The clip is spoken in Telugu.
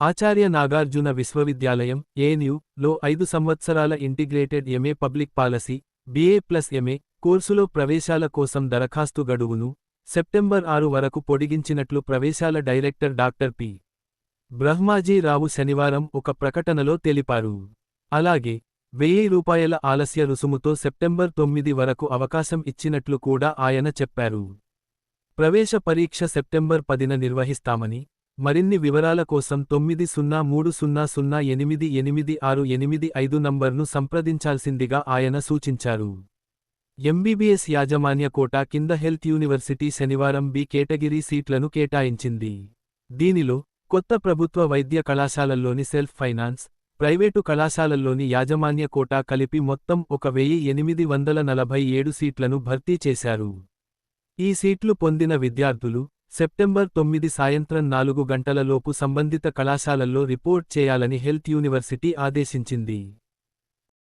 ఆచార్య నాగార్జున విశ్వవిద్యాలయం ఏఎన్యు లో ఐదు సంవత్సరాల integrated MA public policy BA plus MA కోర్సులో ప్రవేశాల కోసం దరఖాస్తు గడువును సెప్టెంబర్ ఆరు వరకు పొడిగించినట్లు ప్రవేశాల డైరెక్టర్ డాక్టర్ పి. బ్రహ్మాజీరావు శనివారం ఒక ప్రకటనలో తెలిపారు. అలాగే వెయ్యి రూపాయల ఆలస్య రుసుముతో సెప్టెంబర్ తొమ్మిది వరకు అవకాశం ఇచ్చినట్లు కూడా ఆయన చెప్పారు. ప్రవేశ పరీక్ష సెప్టెంబర్ పదిన నిర్వహిస్తామని మరిన్ని వివరాల కోసం తొమ్మిది సున్నా మూడు సున్నా సున్నా ఎనిమిది ఎనిమిది ఆరు ఎనిమిది ఐదు నంబర్ను సంప్రదించాల్సిందిగా ఆయన సూచించారు. ఎంబీబీఎస్ యాజమాన్య కోటా కింద హెల్త్ యూనివర్సిటీ శనివారం బి కేటగిరీ సీట్లను కేటాయించింది. దీనిలో కొత్త ప్రభుత్వ వైద్య కళాశాలల్లోని సెల్ఫ్ ఫైనాన్స్ ప్రైవేటు కళాశాలల్లోని యాజమాన్య కోటా కలిపి మొత్తం ఒక వెయ్యి ఎనిమిది వందల నలభై ఏడు సీట్లను భర్తీ చేశారు. ఈ సీట్లు పొందిన విద్యార్థులు సెప్టెంబర్ తొమ్మిది సాయంత్రం నాలుగు గంటలలోపు సంబంధిత కళాశాలల్లో రిపోర్ట్ చేయాలని హెల్త్ యూనివర్సిటీ ఆదేశించింది.